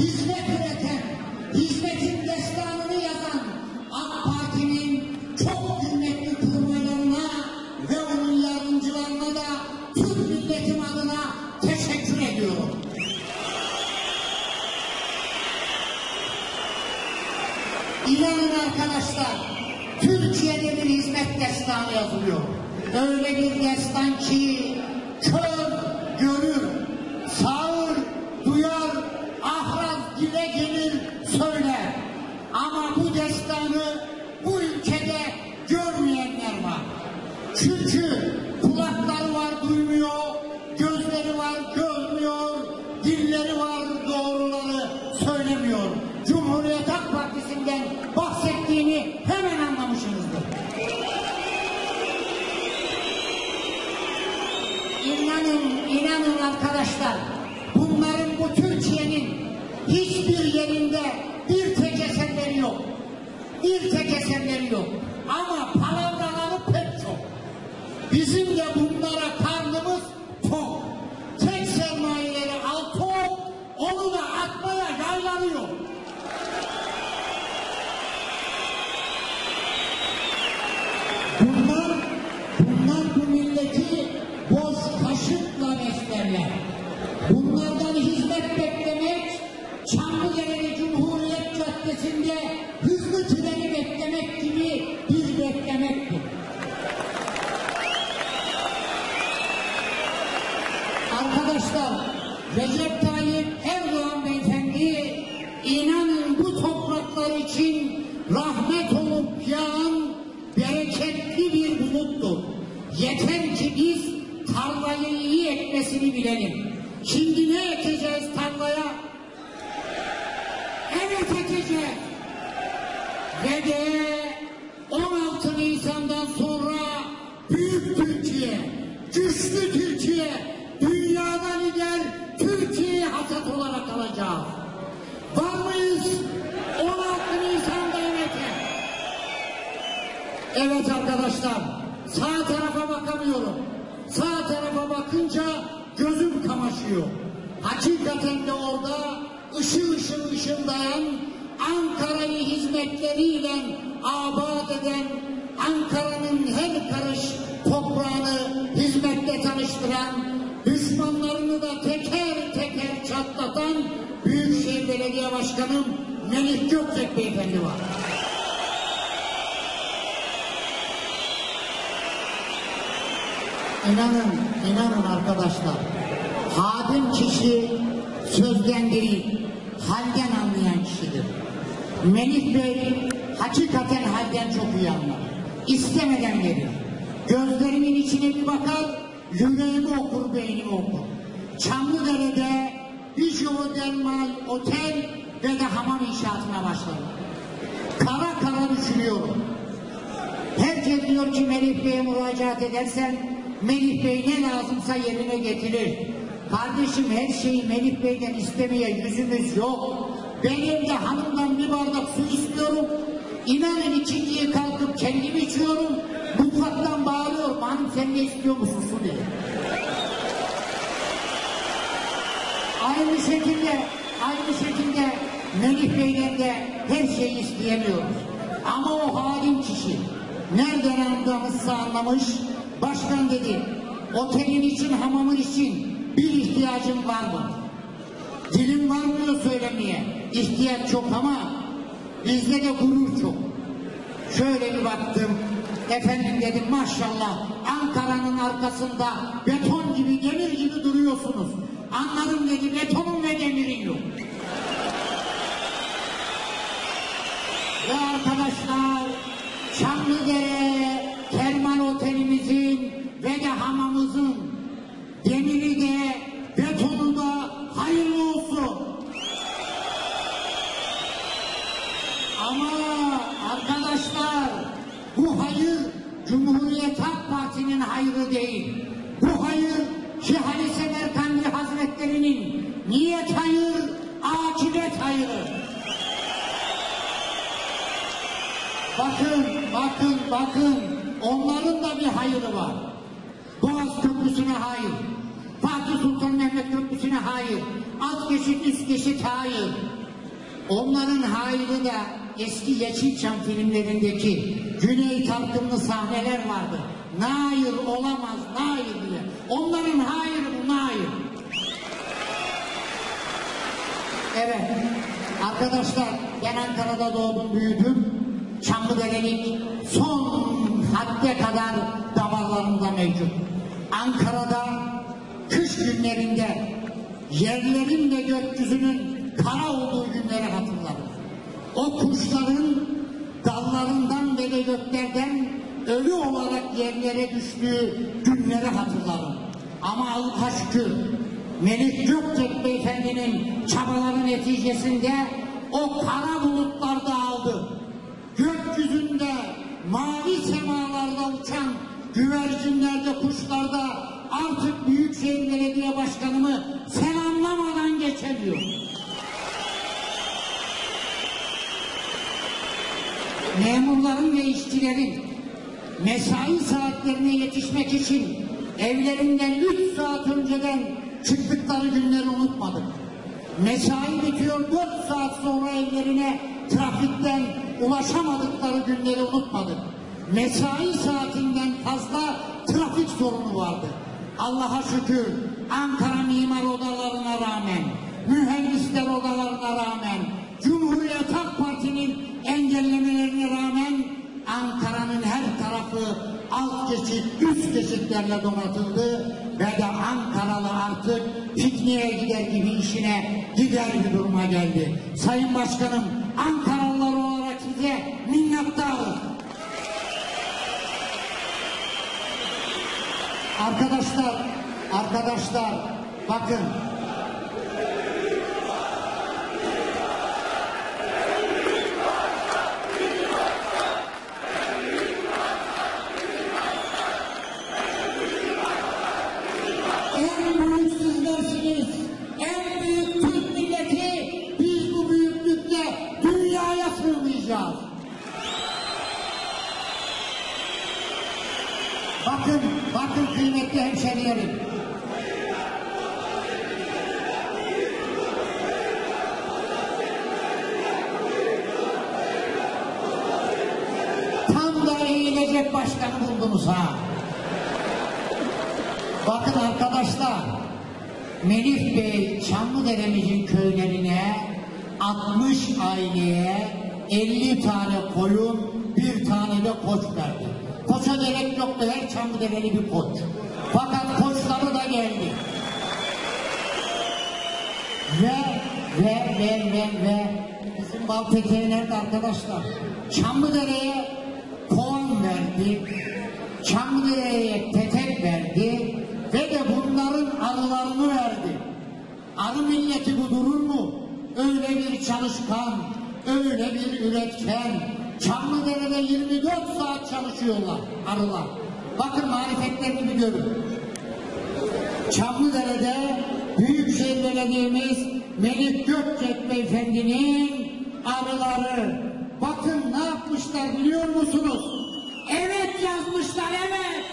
hizmet üreten, hizmetin Çünkü kulakları var duymuyor, gözleri var görmüyor, dilleri var doğruları söylemiyor. Cumhuriyet Halk Partisi'nden bahsettiğini hemen anlamışsınızdır. İnanın, inanın arkadaşlar, bunların bu Türkiye'nin hiçbir yerinde bir tek eserleri yok. Bir tek eserleri yok. Ama. Bizim de bunlara karnımız tok. Tek sermayeleri altı onu da atmaya yaylanıyor. Yeter ki biz tarlayı iyi ekmesini bilelim. Şimdi ne ekeceğiz tarlaya? Evet ekeceğiz. Ve de 16 Nisan'dan sonra büyük Türkiye, güçlü Türkiye, dünyada lider Türkiye hasat olarak alacağız. Var mıyız? 16 Nisan'da emekle. Evet arkadaşlar, sağ tarafa bakamıyorum. Sağ tarafa bakınca gözüm kamaşıyor. Hakikaten de orada ışıl ışıl ışıldayan Ankara'yı hizmetleriyle abat eden Ankara'nın her karış toprağını hizmette tanıştıran düşmanlarını da teker teker çatlatan Büyükşehir Belediye Başkanım Melih Gökçek Beyefendi var. İnanın, inanın arkadaşlar. Hadim kişi sözden değil, halden anlayan kişidir. Melih Bey hakikaten halden çok iyi anlar. İstemeden verir. Gözlerimin içine bir bakar, yüreğimi okur, beynimi okur. Çamlıdere'de Bijou Dermal Otel ve de hamam inşaatına başladım. Kara kara düşünüyorum. Herkes diyor ki Melih Bey'e müracaat edersen Melih Bey ne lazımsa yerine getirir. Kardeşim her şeyi Melih Bey'den istemeye yüzümüz yok. Benim de hanımdan bir bardak su istiyorum. İnanın ikinciye kalkıp kendim içiyorum. Mutfaktan bağırıyorum. Hanım sen ne istiyor musun su diye. Aynı şekilde, aynı şekilde Melih Bey'den de her şeyi isteyemiyoruz. Ama o halim kişi nereden anlamışsa anlamış, başkan dedi, otelin için, hamamın için bir ihtiyacın var mı? Dilim varmıyor söylemeye. İhtiyaç çok ama bizde de gurur çok. Şöyle bir baktım, efendim dedim maşallah Ankara'nın arkasında beton gibi, demir gibi duruyorsunuz. Anladım dedi, betonun ve demirin yok. Ve arkadaşlar Çamlıdere You. Eski Yeşilçam filmlerindeki Güney Tarkınlı sahneler vardı. Nair olamaz, nair diye. Onların hayrı bu nair. Evet. Arkadaşlar ben Ankara'da doğdum büyüdüm. Çamlıdere'lik son hadde kadar damarlarımda mevcut. Ankara'da kış günlerinde yerlerin ve gökyüzünün kara olduğu günleri hatırlarım. O kuşların dallarından ve de göklerden ölü olarak yerlere düştüğü günleri hatırlarım. Ama Allah'a şükür Melik Gökçek Beyefendi'nin çabaları neticesinde o kara bulutlar dağıldı. Gökyüzünde mavi semalarda uçan güvercinlerde, kuşlarda artık Büyükşehir Belediye Başkanımı selamlamadan geçemiyor. Memurların ve işçilerin mesai saatlerine yetişmek için evlerinden 3 saat önceden çıktıkları günleri unutmadık. Mesai bitiyor 4 saat sonra evlerine trafikten ulaşamadıkları günleri unutmadık. Mesai saatinden fazla trafik sorunu vardı. Allah'a şükür Ankara mimar odalarına rağmen, mühendisler odalarına rağmen, Cumhuriyet Halk Parti'nin engellemelerine rağmen Ankara'nın her tarafı alt geçit, üst geçitlerle donatıldı ve de Ankaralı artık pikniğe gider gibi işine gider bir duruma geldi. Sayın Başkanım, Ankaralılar olarak size minnettarız. Arkadaşlar, arkadaşlar bakın da eğilecek başkanı buldunuz ha. Bakın arkadaşlar, Melih Bey Çamlıdere'mizin köylerine 60 aileye 50 tane koyun, bir tane de koç verdi. Koça gerek yoktu, her Çamlıdereli bir koç. Fakat koçları da geldi. Ve, ve, ve, ve, ve bizim Baltepe'ye nerede arkadaşlar? Çamlıdere'ye verdi, Çamlıdere'ye petek verdi ve de bunların arılarını verdi. Arı milleti bu durur mu? Öyle bir çalışkan, öyle bir üretken. Çamlıdere'de 24 saat çalışıyorlar arılar. Bakın marifetlerini bir görün. Çamlıdere'de Büyükşehir Belediye'miz Melik Gökçek Beyefendi'nin arıları. Bakın ne yapmışlar biliyor musunuz? Evet yazmışlar evet.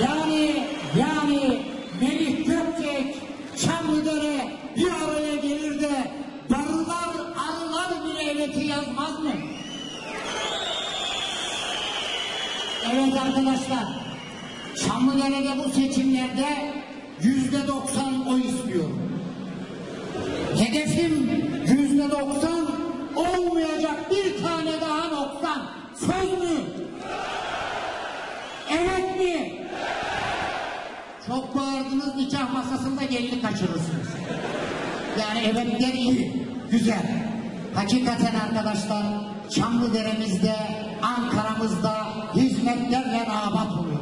Yani yani Melih Gökçek Çamlıdere bir araya gelir de darılar arılar bile eveti yazmaz mı? Evet arkadaşlar Çamlıdere'de bu seçimlerde yüzde doksan oy istiyorum. Hedefim yüzde doksan olmayacak bir tane daha noksan. Söz mü? Evet mi? Çok bağırdınız nikah masasında gelini kaçırırsınız. Yani evetler iyi, güzel. Hakikaten arkadaşlar Çamlıdere'mizde, Ankara'mızda hizmetlerle abat oluyor.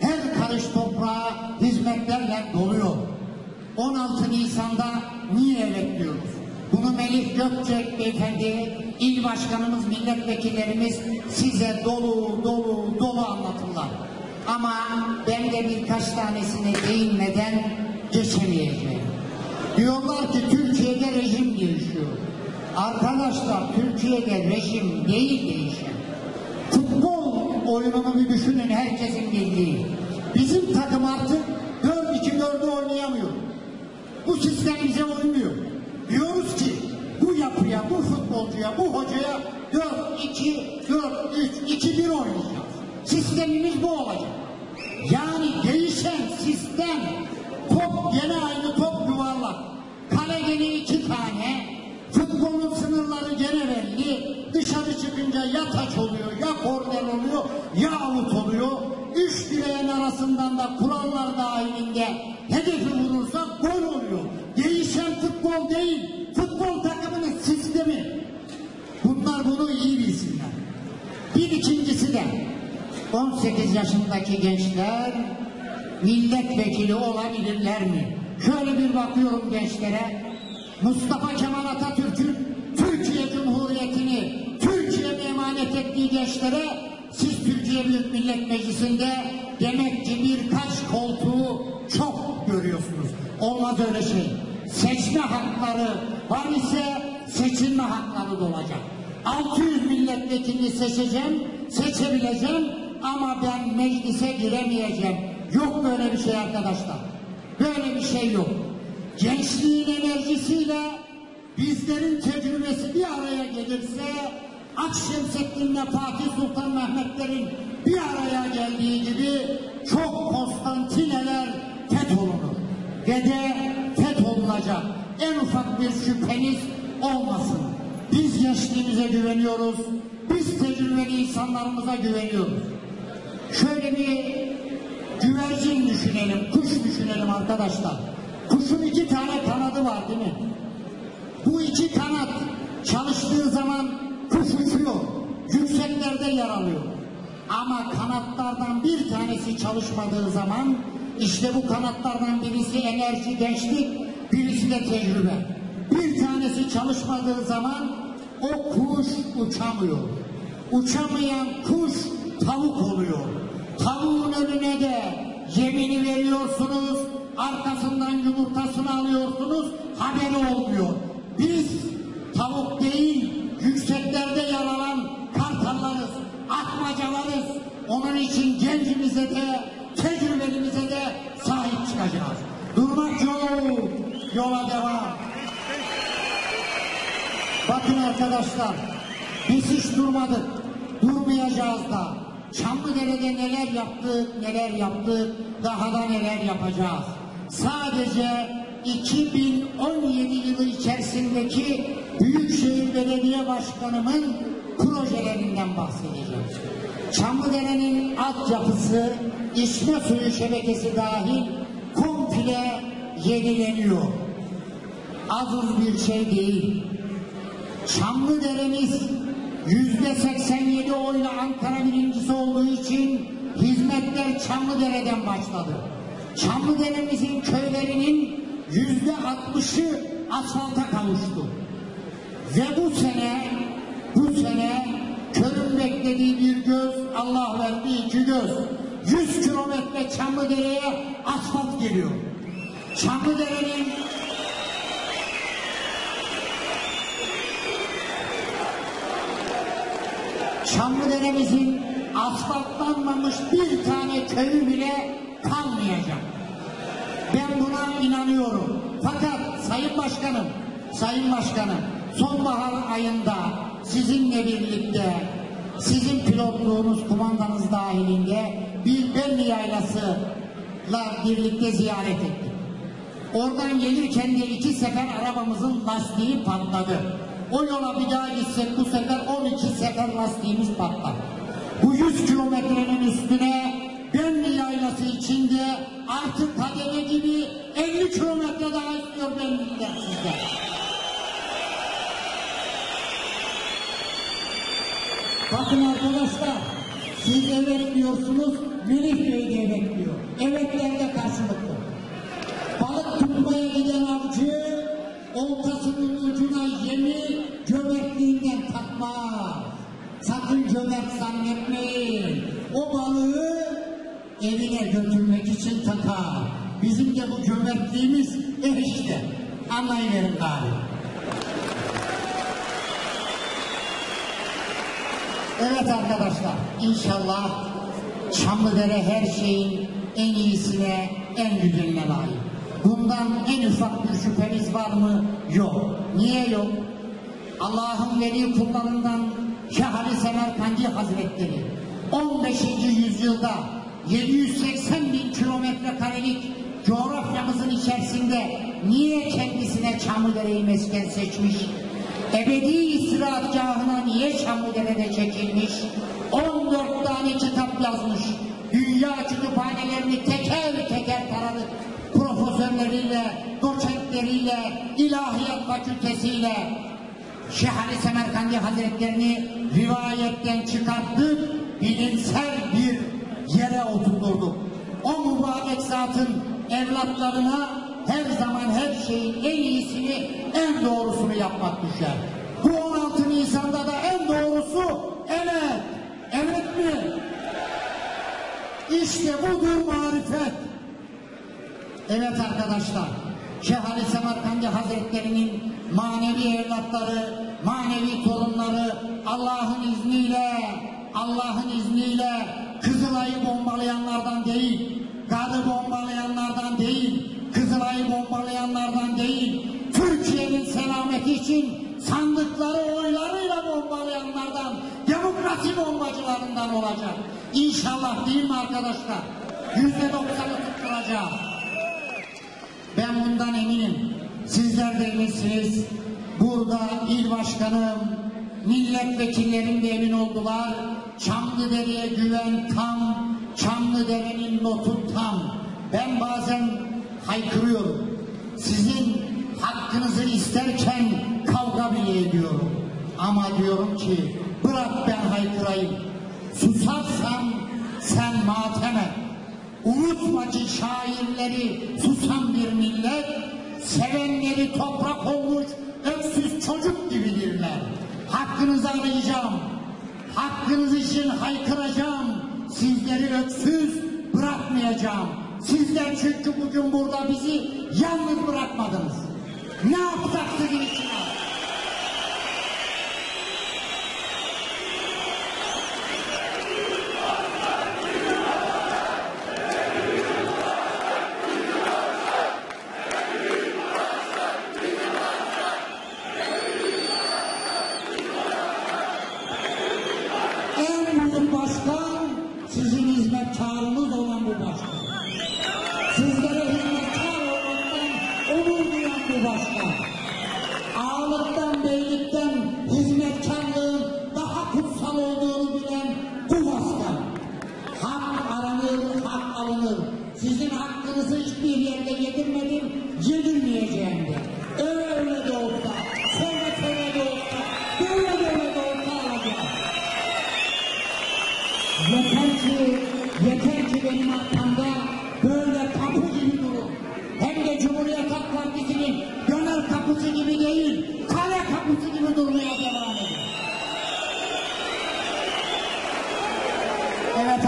Her karış toprağa hizmetlerle doluyor. 16 Nisan'da niye evet diyoruz? Bunu Melih Gökçek beyefendi, il başkanımız, milletvekillerimiz size dolu dolu dolu anlatırlar. Ama ben de birkaç tanesine değinmeden geçemeyeceğim. Diyorlar ki Türkiye'de rejim değişiyor. Arkadaşlar Türkiye'de rejim değil değişen. Futbol oyununu bir düşünün herkesin bildiği. Bizim takım artık 4-2-4'ü oynayamıyor. Bu sistem bize uymuyor. Diyoruz ki bu yapıya, bu futbolcuya, bu hocaya 4-2-4-3-2-1 oynayacağız. Sistemimiz bu olacak. Yani değişen sistem top gene aynı top yuvarlak. Kale gene iki tane. Futbolun sınırları gene belli. Dışarı çıkınca ya taç oluyor, ya korner oluyor, ya avut oluyor. Üç direğin arasından da kurallar dahilinde hedefi futbol değil, futbol takımının sistemi. Bunlar bunu iyi bilsinler. Bir ikincisi de 18 yaşındaki gençler milletvekili olabilirler mi? Şöyle bir bakıyorum gençlere. Mustafa Kemal Atatürk'ün Türkiye Cumhuriyeti'ni Türkiye'ye emanet ettiği gençlere siz Türkiye Büyük Millet Meclisi'nde demek ki birkaç koltuğu çok görüyorsunuz. Olmaz öyle şey. Seçme hakları var ise seçilme hakları da olacak. 600 milletvekilini seçeceğim, seçebileceğim ama ben meclise giremeyeceğim. Yok böyle bir şey arkadaşlar. Böyle bir şey yok. Gençliğin enerjisiyle bizlerin tecrübesi bir araya gelirse Akşemseddin'le Fatih Sultan Mehmetlerin bir araya geldiği gibi çok Konstantineler fetholunur. Ve de fetholunacak. En ufak bir şüpheniz olmasın. Biz gençliğimize güveniyoruz. Biz tecrübeli insanlarımıza güveniyoruz. Şöyle bir güvercin düşünelim, kuş düşünelim arkadaşlar. Kuşun iki tane kanadı var değil mi? Bu iki kanat çalıştığı zaman kuş uçuyor. Yükseklerde yer alıyor. Ama kanatlardan bir tanesi çalışmadığı zaman işte bu kanatlardan birisi enerji, gençlik, birisi de tecrübe. Bir tanesi çalışmadığı zaman o kuş uçamıyor. Uçamayan kuş tavuk oluyor. Tavuğun önüne de yemini veriyorsunuz, arkasından yumurtasını alıyorsunuz, haberi olmuyor. Biz tavuk değil, yükseklerde yer alan kartallarız, atmacalarız. Onun için gencimize de, tecrübelimize de sahip çıkacağız. Durmak yok, yola devam. Bakın arkadaşlar, biz hiç durmadık, durmayacağız da. Çamlıdere'de neler yaptık, neler yaptık, daha da neler yapacağız. Sadece 2017 yılı içerisindeki Büyükşehir Belediye Başkanımın projelerinden bahsedeceğim. Çamlıdere'nin altyapısı, içme suyu şebekesi dahil komple yenileniyor. Az uz bir şey değil. Çamlıdere'miz yüzde 87 oyla Ankara birincisi olduğu için hizmetler Çamlıdere'den başladı. Çamlıdere'mizin köylerinin yüzde 60'ı asfalta kavuştu. Ve bu sene, bu sene körün beklediği bir göz, Allah verdi iki göz. 100 kilometre Çamlıdere'ye asfalt geliyor. Çamlıdere'nin Çamlıdere'mizin asfaltlanmamış bir tane köyü bile kalmayacak. Ben buna inanıyorum. Fakat Sayın Başkanım, Sayın Başkanım, sonbahar ayında sizinle birlikte, sizin pilotluğunuz, kumandanız dahilinde bir Belli Yaylası'la birlikte ziyaret ettik. Oradan gelirken de iki sefer arabamızın lastiği patladı. O yola bir daha gitsek bu sefer 12 sefer lastiğimiz patlar. Bu 100 kilometrenin üstüne Benli yaylası içinde artık kademe gibi 50 kilometre daha istiyor Benli'den sizden. Bakın arkadaşlar, siz evet diyorsunuz, Melih Bey de evet diyor. Evetler de karşılıklı. Tutmaya giden avcı oltasının ucuna yemi cömertliğinden takma. Sakın cömert zannetmeyin. O balığı evine götürmek için takar. Bizim de bu cömertliğimiz eh işte. Anlayıverin galiba. Evet arkadaşlar, inşallah Çamlıdere her şeyin en iyisine, en güzeline layık. Bundan en ufak bir şüpheniz var mı? Yok. Niye yok? Allah'ın veli kullarından Şahali Semerkandi Hazretleri 15. yüzyılda 780 bin kilometre karelik coğrafyamızın içerisinde niye kendisine Çamlıdere'yi mesken seçmiş? Ebedi istirahatgahına niye Çamlıdere'de çekilmiş? 14 tane kitap yazmış. Dünya kütüphanelerini teker teker taradık. Profesörleriyle, doçentleriyle, ilahiyat fakültesiyle, Şeyh Ali Semerkandi Hazretlerini rivayetten çıkarttık, bilimsel bir yere oturturduk. O mübarek zatın evlatlarına her zaman her şeyin en iyisini, en doğrusunu yapmak düşer. Bu 16 Nisan'da da en doğrusu evet, evet mi? İşte budur marifet. Evet arkadaşlar, Şeyh Ali Semerkandi Hazretleri'nin manevi evlatları, manevi torunları Allah'ın izniyle, Allah'ın izniyle Kızılay'ı bombalayanlardan değil, Garı bombalayanlardan değil, Kızılay'ı bombalayanlardan değil, Türkiye'nin selameti için sandıkları oylarıyla bombalayanlardan, demokrasi bombacılarından olacak. İnşallah değil mi arkadaşlar? Yüzde doksanı tutturacağız. Ben bundan eminim. Sizler de eminsiniz. Burada il başkanım, milletvekillerim de emin oldular. Çamlıdere'ye güven tam, Çamlıdere'nin notu tam. Ben bazen haykırıyorum. Sizin hakkınızı isterken kavga bile ediyorum. Ama diyorum ki bırak ben haykırayım. Susarsam sen matem et. Unutma ki şairleri susan bir millet, sevenleri toprak olmuş öksüz çocuk gibidirler. Hakkınızı arayacağım, hakkınız için haykıracağım, sizleri öksüz bırakmayacağım. Sizler çünkü bugün burada bizi yalnız bırakmadınız. Ne yapsak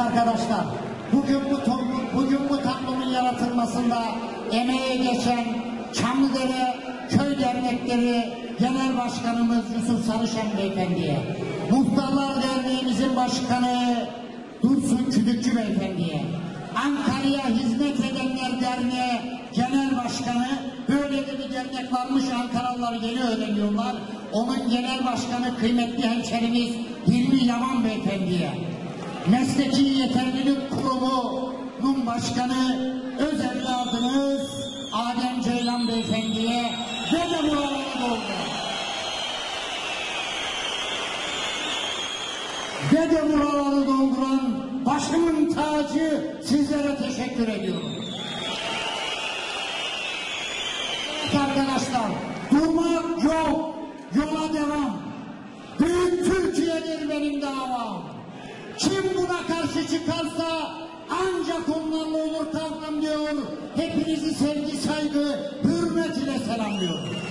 arkadaşlar, bugün bu toplumun, bugün bu tablomun yaratılmasında emeğe geçen Çamlıdere Köy Dernekleri Genel Başkanımız Yusuf Sarışen Beyefendi'ye, Muhtarlar Derneğimizin Başkanı Dursun Küdükçü Beyefendi'ye, Ankara'ya Hizmet Edenler Derneği Genel Başkanı, böyle de bir dernek varmış Ankaralılar yeni öğreniyorlar. Onun genel başkanı kıymetli hemşerimiz Hilmi Yaman Beyefendi'ye, Mesleki Yeterlilik Kurumu'nun başkanı öz evladınız Adem Ceylan Beyefendi'ye ve de buraları doldu. Ve de buraları dolduran başımın tacı sizlere teşekkür ediyorum. çıkarsa ancak onlarla olur kavram diyor. Hepinizi sevgi, saygı, hürmet ile selamlıyorum.